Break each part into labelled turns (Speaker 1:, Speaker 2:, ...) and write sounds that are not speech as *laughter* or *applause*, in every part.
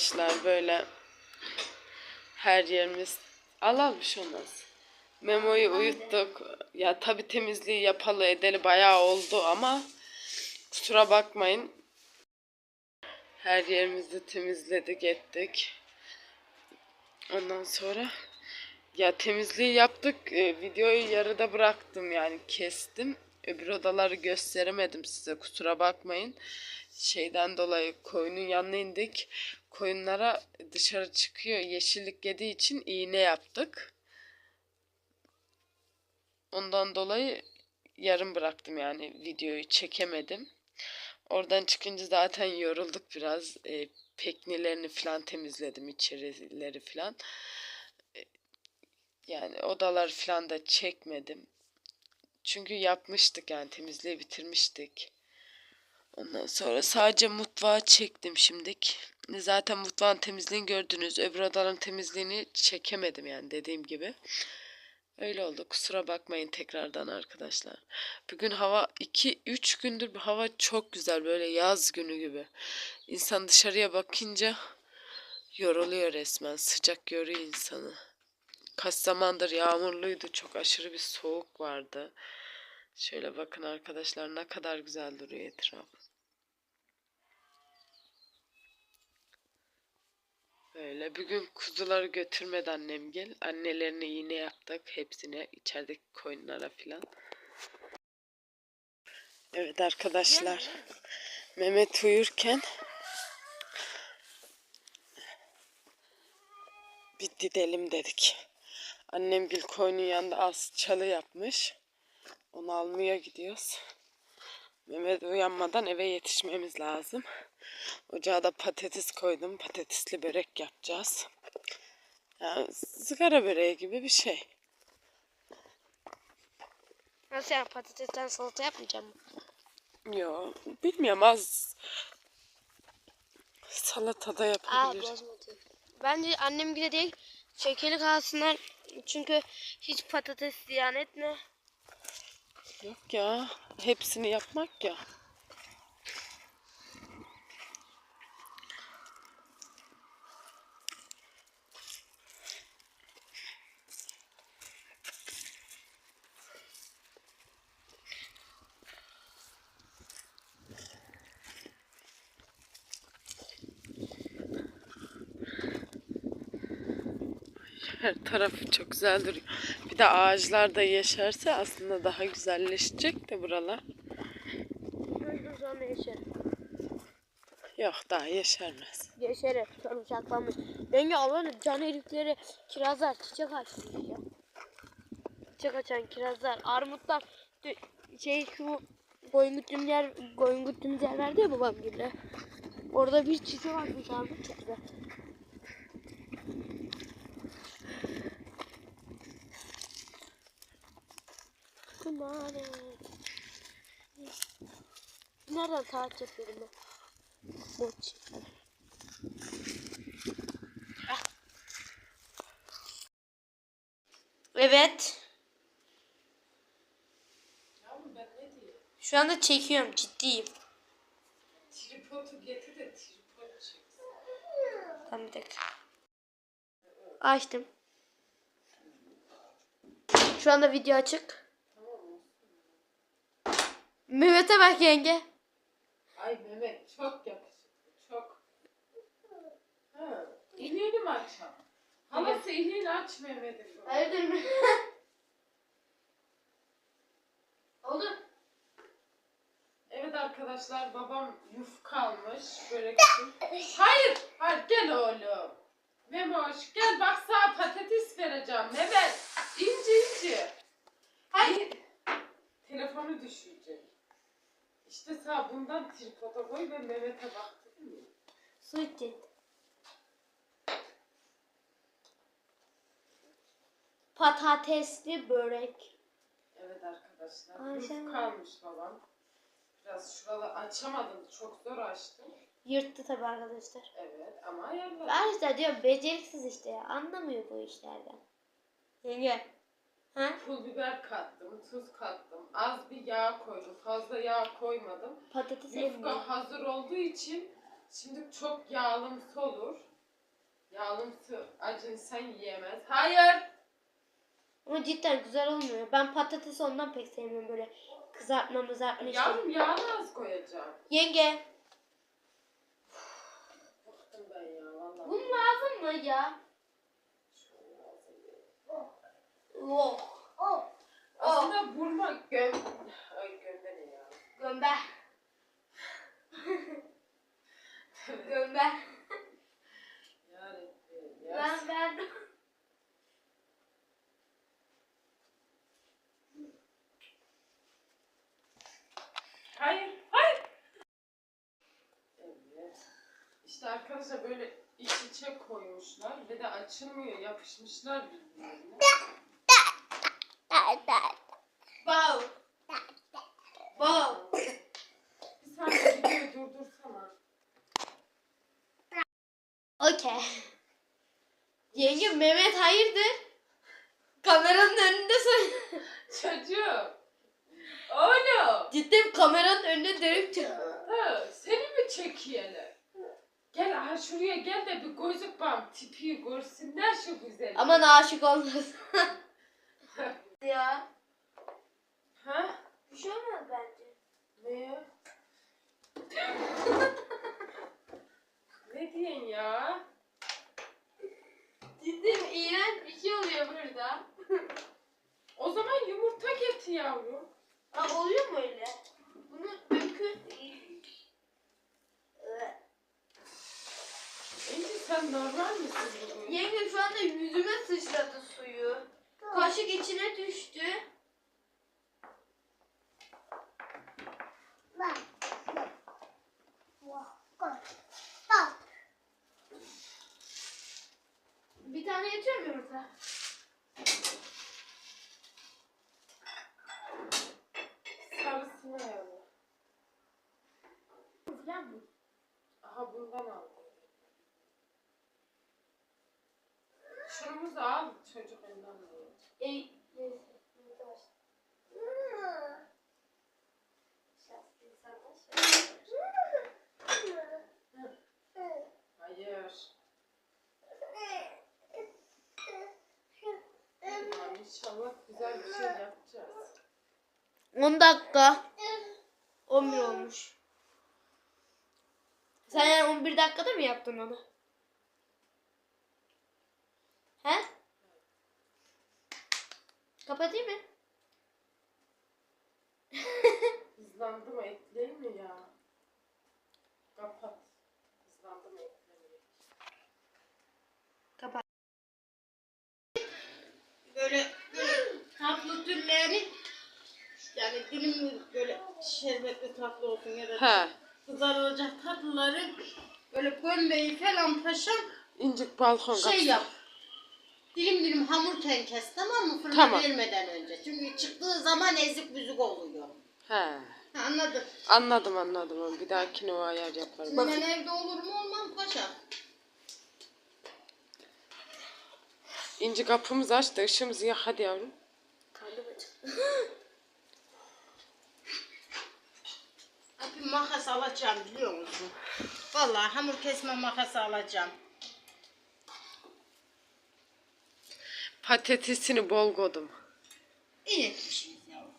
Speaker 1: Arkadaşlar böyle her yerimiz bir şey olmaz. Memo'yu uyuttuk. Ya tabi temizliği yapalı edeli bayağı oldu ama kusura bakmayın. Her yerimizi temizledik ettik. Ondan sonra ya temizliği yaptık. e, videoyu yarıda bıraktım yani kestim. Öbür odaları gösteremedim size kusura bakmayın. Şeyden dolayı koyunun yanına indik. Koyunlara dışarı çıkıyor yeşillik yediği için iğne yaptık. Ondan dolayı yarım bıraktım yani videoyu çekemedim. Oradan çıkınca zaten yorulduk biraz. E, peknilerini falan temizledim içerileri falan. E, yani odalar falan da çekmedim. Çünkü yapmıştık yani temizliği bitirmiştik. Ondan sonra sadece mutfağı çektim şimdik. Zaten mutfağın temizliğini gördünüz. Öbür odaların temizliğini çekemedim yani dediğim gibi. Öyle oldu. Kusura bakmayın tekrardan arkadaşlar. Bugün hava 2-3 gündür hava çok güzel. Böyle yaz günü gibi. İnsan dışarıya bakınca yoruluyor resmen. Sıcak yoruyor insanı. Kaç zamandır yağmurluydu. Çok aşırı bir soğuk vardı. Şöyle bakın arkadaşlar ne kadar güzel duruyor etraf. Öyle. Bugün kuzuları götürmedi annem gel. Annelerine iğne yaptık. Hepsine içerideki koyunlara filan. Evet arkadaşlar. Mehmet uyurken bir gidelim dedik. Annem gül koyunun yanında az çalı yapmış. Onu almaya gidiyoruz. Mehmet uyanmadan eve yetişmemiz lazım. Ocağa da patates koydum. Patatesli börek yapacağız. Yani sigara böreği gibi bir şey.
Speaker 2: Nasıl yani patatesten salata yapmayacağım mı?
Speaker 1: Yo, bilmiyorum az salatada
Speaker 2: Aa
Speaker 1: yapabilir.
Speaker 2: bozmadı. Bence annem bile değil şekeri kalsınlar. Çünkü hiç patates ziyan etme.
Speaker 1: Yok ya, hepsini yapmak ya. Her tarafı çok güzel duruyor. De ağaçlar da yeşerse aslında daha güzelleşecek de buralar.
Speaker 2: Dur sonra yeşerim.
Speaker 1: Yok daha yeşermez.
Speaker 2: Yeşerim. Sarımsaklanmış. Yenge Allah'ın can erikleri, kirazlar çiçek açmış ya. Çiçek açan kirazlar, armutlar. Şey şu güttüğümüz yer, güttüğümüz yer vardı ya babam gibi. Orada bir çiçek açmış armut çok Kumare. Nereden taç yapıyorum ben? Mochi. Evet. Şu anda çekiyorum ciddiyim.
Speaker 1: Tripodu getir de tripod çeksin.
Speaker 2: Tamam bir dakika. Açtım. Şu anda video açık. Mehmet'e bak yenge.
Speaker 1: Ay Mehmet çok yakışıklı çok. Ha, iliğini mi açalım? Halası iliğini aç Mehmet'in.
Speaker 2: Hayırdır mı? *laughs* Oldu.
Speaker 1: Evet arkadaşlar babam yufka almış börek için. Hayır, hayır gel oğlum. Memoş gel bak sana patates vereceğim Mehmet. İnci inci. Hayır. Telefonu düşürecek. İşte sağ bundan tripoda koy ve Mehmet'e bak dedim ya.
Speaker 2: Su içecek. Patatesli börek.
Speaker 1: Evet arkadaşlar.
Speaker 2: Ay, sen-
Speaker 1: Yufka almış babam. Biraz şuraları açamadım. Çok zor açtım.
Speaker 2: Yırttı tabi arkadaşlar.
Speaker 1: Evet ama ayarladım.
Speaker 2: Arkadaşlar diyor beceriksiz işte ya. Anlamıyor bu işlerden. Yenge. Ha?
Speaker 1: Pul biber kattım, tuz kattım. Az bir yağ koydum. Fazla yağ koymadım.
Speaker 2: Patates.
Speaker 1: Yufka hazır olduğu için şimdi çok yağlımsı olur. Yağlımsı acın sen yiyemez. Hayır.
Speaker 2: Ama cidden güzel olmuyor. Ben patatesi ondan pek sevmiyorum böyle kızartma mızartma işte.
Speaker 1: Yavrum yağını az koyacağım.
Speaker 2: Yenge.
Speaker 1: Bıktım ben ya vallahi.
Speaker 2: Bunun lazım mı ya? Oh. Oh.
Speaker 1: Aslında burma göm... Ay gömbe ne ya?
Speaker 2: Gömbe. Gömbe.
Speaker 1: Yarabbim ya.
Speaker 2: Ben ben.
Speaker 1: Hayır, hayır. Evet. İşte arkadaşlar böyle iç içe koymuşlar ve de açılmıyor, yapışmışlar birbirlerine. Bir saniye videoyu durdursana.
Speaker 2: Okey. Yenge Mehmet hayırdır? Kameranın önünde söyle.
Speaker 1: Çocuğum. Oğlum.
Speaker 2: Cidden kameranın önünde dönüp.
Speaker 1: Ha, seni mi çekiyelim? Gel ha şuraya gel de bir gözük bam tipi görsünler şu güzel.
Speaker 2: Aman aşık olmasın. ya.
Speaker 1: Ha?
Speaker 2: Bir şey olmaz bence.
Speaker 1: Ne ya? ne diyorsun ya?
Speaker 2: Ciddi iğrenç bir şey oluyor burada.
Speaker 1: O zaman yumurta getir yavrum.
Speaker 2: Aa, oluyor mu öyle? Bunu dökün.
Speaker 1: İnci sen normal misin bugün?
Speaker 2: Yenge şu anda yüzüme sıçradı suyu. Kaşık içine düştü. Bir tane yetiyor mu yumurta?
Speaker 1: Sarısını yavrum.
Speaker 2: Falan mı?
Speaker 1: Aha bundan aldım. Şunumuzu al çocuk elinden alıyor.
Speaker 2: Ey, neyse. yumurta var. Şanslı insanlar şöyle.
Speaker 1: Hayır. Tamam, inşallah güzel bir şey yapacağız.
Speaker 2: 10 dakika. 11 olmuş. Sen yani 11 dakikada mı yaptın onu? He? Kapatayım mı? *laughs*
Speaker 1: Hızlandı mı ekleyeyim mi ya? Kapat. Hızlandı mı.
Speaker 2: Kapat.
Speaker 3: böyle, böyle tatlı türleri yani dilim böyle şerbetli tatlı olsun ya da
Speaker 1: He.
Speaker 3: Kızarılacak tatlıları böyle gömbeyi falan paşam
Speaker 1: İncik balkon
Speaker 3: şey
Speaker 1: kapısı.
Speaker 3: yap. Dilim dilim hamurken kes tamam mı fırına
Speaker 1: Tamam.
Speaker 3: vermeden önce. Çünkü çıktığı zaman ezik büzük oluyor.
Speaker 1: He.
Speaker 3: Ha, anladım.
Speaker 1: Anladım anladım. Bir dahakine o ayar yaparım.
Speaker 3: Şimdi ben evde olur mu olmam paşa.
Speaker 1: İnci kapımızı açtı. ışığımızı yak hadi yavrum.
Speaker 2: Karnım acıktı. *laughs*
Speaker 3: Bir makas alacağım biliyor musun? Vallahi hamur kesme makası alacağım.
Speaker 1: Patatesini bol koydum.
Speaker 3: İyi etmişsiniz yavrum.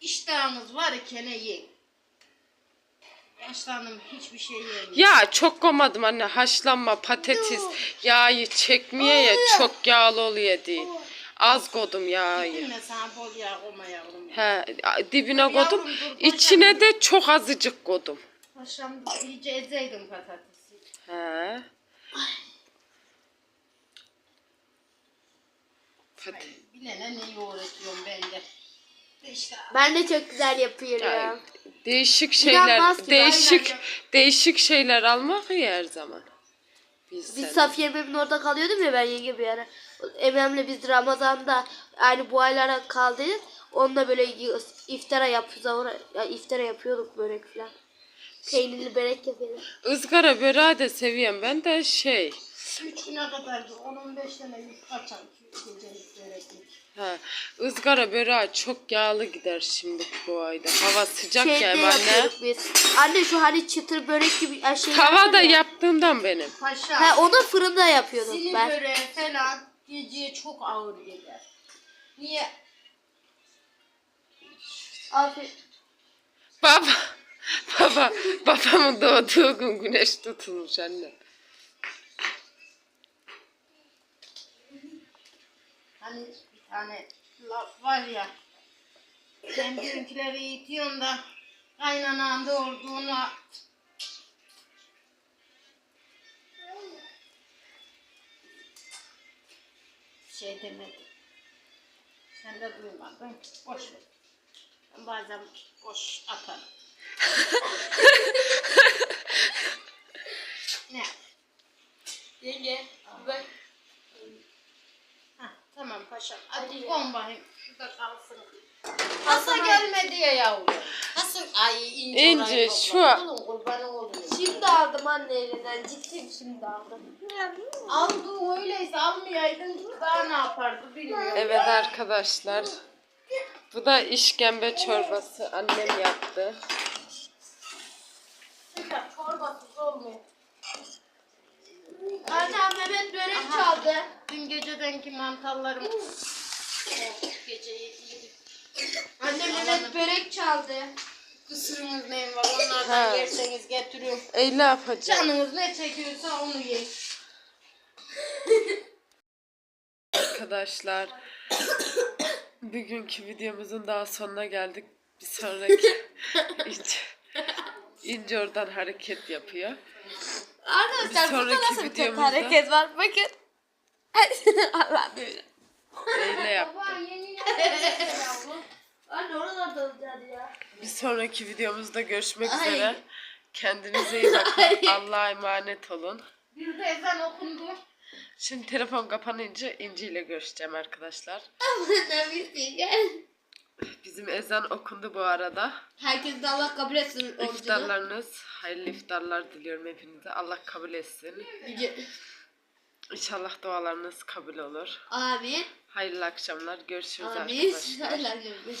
Speaker 3: İştahınız var iken yiyin. Yaşlandım hiçbir şey yemiyorum.
Speaker 1: Ya çok koymadım anne. Haşlanma patates yağı çekmeye ya çok yağlı oluyor diye. Az.
Speaker 3: Yine sana bol yağ koyma yavrum.
Speaker 1: He, dibine.
Speaker 3: Yavrum, dur,
Speaker 1: İçine de çok azıcık koydum.
Speaker 3: Paşam iyice ezeydim patatesi.
Speaker 1: He. Pat-
Speaker 3: Ay, Bilene neyi uğraşıyorum ben de. İşte
Speaker 2: Ben de çok güzel yapıyorum ya.
Speaker 1: Değişik şeyler, değişik
Speaker 2: aynen.
Speaker 1: değişik şeyler almak iyi her zaman. Biz,
Speaker 2: Biz
Speaker 1: sen-
Speaker 2: Safiye Emre'nin orada kalıyordum ya ben yenge bir ara. Emre'mle biz Ramazan'da yani bu aylara kaldık. Onunla böyle iftara yapıyoruz. Ya iftara yapıyorduk börek falan. Peynirli börek yapıyorduk.
Speaker 1: ızgara böreği de seviyorum. Ben de şey,
Speaker 3: üç güne kadar 10-15 tane gecelik böreklik.
Speaker 1: ha, ızgara böreği çok yağlı gider şimdi bu ayda. Hava sıcak
Speaker 2: Şeyde
Speaker 1: ya anne.
Speaker 2: biz. Anne şu hani çıtır börek gibi şey
Speaker 1: Tavada
Speaker 2: ya.
Speaker 1: yaptığımdan benim.
Speaker 3: Paşa.
Speaker 2: He onu fırında yapıyorduk
Speaker 3: Sini
Speaker 2: ben.
Speaker 3: böreği falan geceye çok ağır gelir. Niye?
Speaker 2: Aferin.
Speaker 1: Baba, baba, babamın doğduğu gün güneş tutulmuş anne.
Speaker 3: Hani bir tane laf var ya. Sen bizimkileri eğitiyorsun da kaynanan doğurduğuna şey demedi. Sen de duymadın. Boş ver. Ben bazen boş atarım. *laughs* ne?
Speaker 2: Yenge ben
Speaker 3: Hah, tamam paşam.
Speaker 2: Hadi
Speaker 3: kon bakayım. Şurada kalsın. Nasıl gelmedi ya yavrum? Nasıl? Ay ince
Speaker 1: İnce, şu an-.
Speaker 2: Şimdi aldım anne elinden. Ciddiyim şimdi aldım.
Speaker 3: Aldı öyleyse almayaydın daha ne yapardı bilmiyorum.
Speaker 1: Evet arkadaşlar. Bu da işkembe çorbası annem yaptı.
Speaker 3: Çorbasız olmuyor.
Speaker 2: Anne Mehmet börek
Speaker 3: Aha.
Speaker 2: çaldı.
Speaker 3: Dün gecedenki mantarlarım. Oh, gece yediydim.
Speaker 2: Anne Mehmet börek çaldı.
Speaker 3: Kısırınız neyim var onlardan
Speaker 1: Ha.
Speaker 3: yerseniz getiriyorum.
Speaker 1: E ne yapacağım?
Speaker 3: Canınız ne çekiyorsa onu yiyin.
Speaker 1: Arkadaşlar bugünkü videomuzun daha sonuna geldik. Bir sonraki *laughs* İnce, İnce oradan hareket yapıyor.
Speaker 2: Arkadaşlar
Speaker 1: Bir sonraki
Speaker 2: burada nasıl bir tek
Speaker 1: videomuzda-
Speaker 2: hareket var? Bakın. Allah böyle.
Speaker 1: Eyle yaptı.
Speaker 2: Anne oralarda olacağız ya.
Speaker 1: Bir sonraki videomuzda görüşmek
Speaker 2: Ay.
Speaker 1: üzere. Kendinize iyi bakın. *laughs* Allah'a emanet olun.
Speaker 3: Bir de ezan okundu.
Speaker 1: Şimdi telefon kapanınca İnci ile görüşeceğim arkadaşlar. Bizim ezan okundu bu arada.
Speaker 2: Herkes de Allah kabul etsin orucunu.
Speaker 1: İftarlarınız, hayırlı iftarlar diliyorum hepinize. Allah kabul etsin. İnşallah dualarınız kabul olur.
Speaker 2: Amin.
Speaker 1: Hayırlı akşamlar. Görüşürüz
Speaker 2: Amin.
Speaker 1: arkadaşlar.
Speaker 2: Allah görmüş.